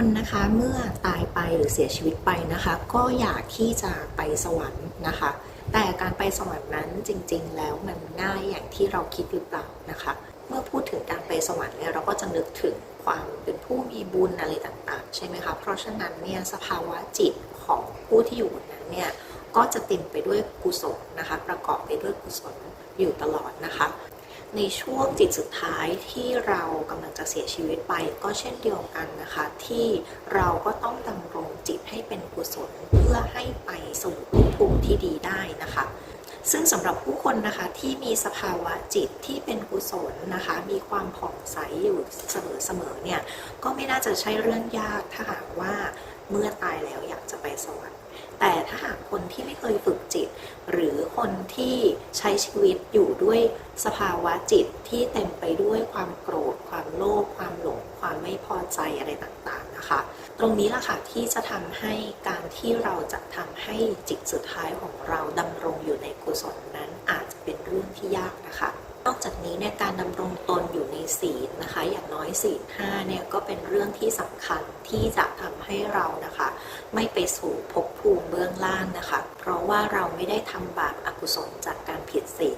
คนนะคะเมื่อตายไปหรือเสียชีวิตไปนะคะ ก็อยากที่จะไปสวรรค์นะคะ แต่การไปสวรรค์นั้นจริง ๆ แล้วมันง่ายอย่างที่เราคิดหรือเปล่านะคะ เมื่อพูดถึงการไปสวรรค์เนี่ยเราก็จะนึกถึงความเป็นผู้มีบุญอะไรต่างๆ ใช่ไหมคะเพราะฉะนั้นเนี่ยสภาวะจิตของผู้ที่อยู่บนนั้นเนี่ยก็จะเต็มไปด้วยกุศลนะคะ ประกอบไปด้วยกุศลอยู่ตลอดนะคะ ในช่วงจิตสุดท้ายที่เรากำลังจะเสียชีวิตไปก็เช่นเดียวกันนะคะ ที่เราก็ต้องดำรงจิตให้เป็นกุศลเพื่อให้ไปสู่ภพภูมิที่ดีได้นะคะซึ่งสำหรับผู้คนนะคะที่มีสภาวะจิตที่เป็นกุศลนะคะ มีความผ่องใสอยู่เสมอๆเนี่ยก็ไม่น่าจะใช่เรื่องยากถ้าหากว่าเมื่อตายแล้วอยากจะไปสวรรค์ แต่ถ้าหากคนที่ไม่เคยฝึกจิต หรือคนที่ใช้ชีวิตอยู่ด้วยสภาวะจิตที่เต็มไปด้วยความโกรธ ความโลภความหลง ความไม่พอใจอะไรต่างๆนะคะ ตรงนี้แหละค่ะที่จะทำให้การที่เราจะทำให้จิตสุดท้ายของเราดำรงอยู่ในกุศลนั้นอาจจะเป็นเรื่องที่ยากนะคะนอกจากนี้เนี่ยการดำรงตนอยู่ในศีลนะคะ อย่างน้อยศีลห้าเนี่ยก็เป็นเรื่องที่สำคัญที่จะทำให้เรานะคะ ไม่ไปสู่ภพภูมิเบื้องล่างนะคะ เพราะว่าเราไม่ได้ทำบาปอกุศลจากการผิดศีลนั่นเองค่ะ